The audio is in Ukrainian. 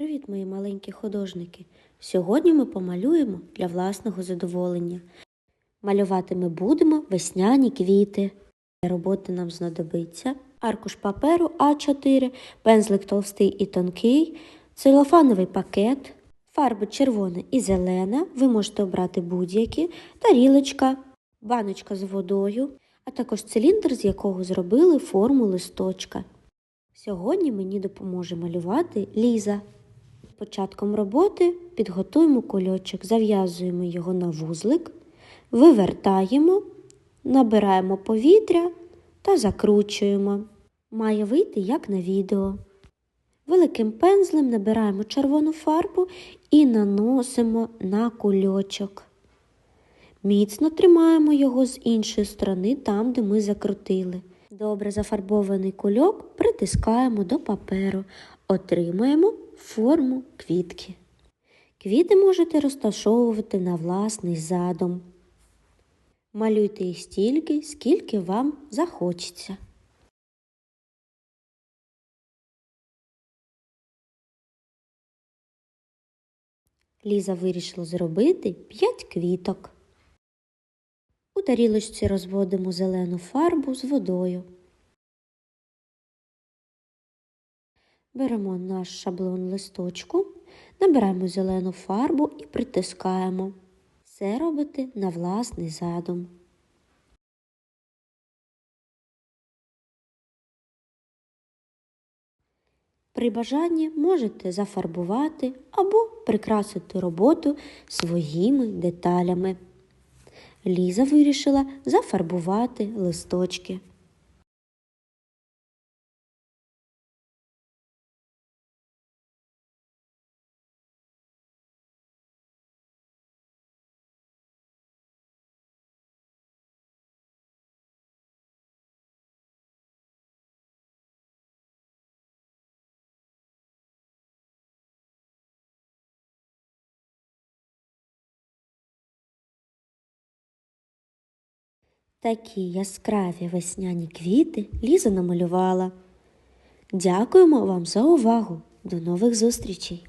Привіт, мої маленькі художники! Сьогодні ми помалюємо для власного задоволення. Малювати ми будемо весняні квіти. Для роботи нам знадобиться аркуш паперу А4, пензлик товстий і тонкий, целофановий пакет, фарби червона і зелена. Ви можете обрати будь-які, тарілочка, баночка з водою, а також циліндр, з якого зробили форму листочка. Сьогодні мені допоможе малювати Ліза. Початком роботи підготуємо кульочок, зав'язуємо його на вузлик, вивертаємо, набираємо повітря та закручуємо. Має вийти як на відео. Великим пензлем набираємо червону фарбу і наносимо на кульочок. Міцно тримаємо його з іншої сторони, там, де ми закрутили. Добре зафарбований кульок притискаємо до паперу, отримаємо форму квітки. Квіти можете розташовувати на власний задум. Малюйте їх стільки, скільки вам захочеться. Ліза вирішила зробити 5 квіток. У тарілочці розводимо зелену фарбу з водою. Беремо наш шаблон листочку, набираємо зелену фарбу і притискаємо. Все робити на власний задум. При бажанні можете зафарбувати або прикрасити роботу своїми деталями. Ліза вирішила зафарбувати листочки. Такі яскраві весняні квіти Ліза намалювала. Дякуємо вам за увагу. До нових зустрічей!